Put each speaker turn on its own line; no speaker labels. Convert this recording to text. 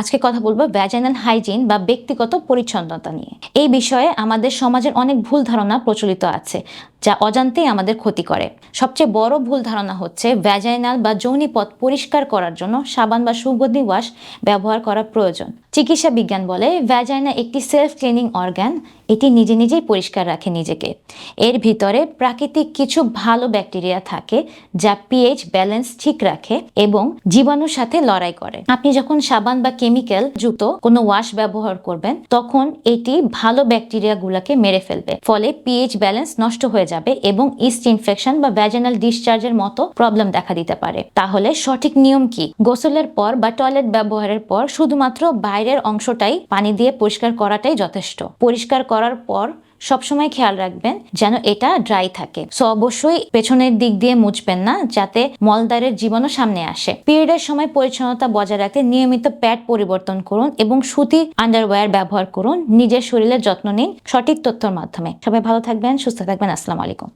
আজকে কথা বলব ভ্যাজাইনাল হাইজিন বা ব্যক্তিগত পরিচ্ছন্নতা নিয়ে। এই বিষয়ে আমাদের সমাজের অনেক ভুল ধারণা প্রচলিত আছে। যা অজান্তেই আমাদের ক্ষতি করে। সবচেয়ে বড় ভুল ধারণা হচ্ছে ভ্যাজাইনাল বা যৌনিপথ পরিষ্কার করার জন্য সাবান বা সুগন্ধি ওয়াশ ব্যবহার করা প্রয়োজন। চিকিৎসা বিজ্ঞান বলে ভ্যাজাইনা একটি সেলফ ক্লিনিং অর্গান এটি নিজে নিজেই পরিষ্কার রাখে নিজেকে। এর ভিতরে প্রাকৃতিক কিছু ভালো ব্যাকটেরিয়া থাকে যা পিএইচ ব্যালেন্স ঠিক রাখে এবং জীবাণুর সাথে লড়াই করে। আপনি যখন সাবান বা কেমিক্যাল যুক্ত কোনো ওয়াশ ব্যবহার করবেন, তখন এটি ভালো ব্যাকটেরিয়াগুলোকে মেরে ফেলবে, ফলে পিএইচ ব্যালেন্স নষ্ট হয়ে যাবে এবং ইস্ট ইনফেকশন বা ভ্যাজিনাল ডিসচার্জের মতো প্রবলেম দেখা দিতে পারে। তাহলে সঠিক নিয়ম কি? গোসলের পর বা টয়লেট ব্যবহারের পর শুধুমাত্র বাইরের অংশটাই পানি দিয়ে পরিষ্কার করাটাই যথেষ্ট। পরিষ্কার করার পর সবসময় খেয়াল রাখবেন যেন এটা ড্রাই থাকে। সো অবশ্যই পেছনের দিক দিয়ে মুছবেন না যাতে মলদারের জীবাণু সামনে আসে। পিরিয়ডের সময় পরিচ্ছন্নতা বজায় রাখতে নিয়মিত প্যাড পরিবর্তন করুন এবং সুতির আন্ডারওয়্যার ব্যবহার করুন। নিজের শরীরের যত্ন নিন সঠিক তথ্যর মাধ্যমে। সবাই ভালো থাকবেন, সুস্থ থাকবেন। আসসালামু আলাইকুম।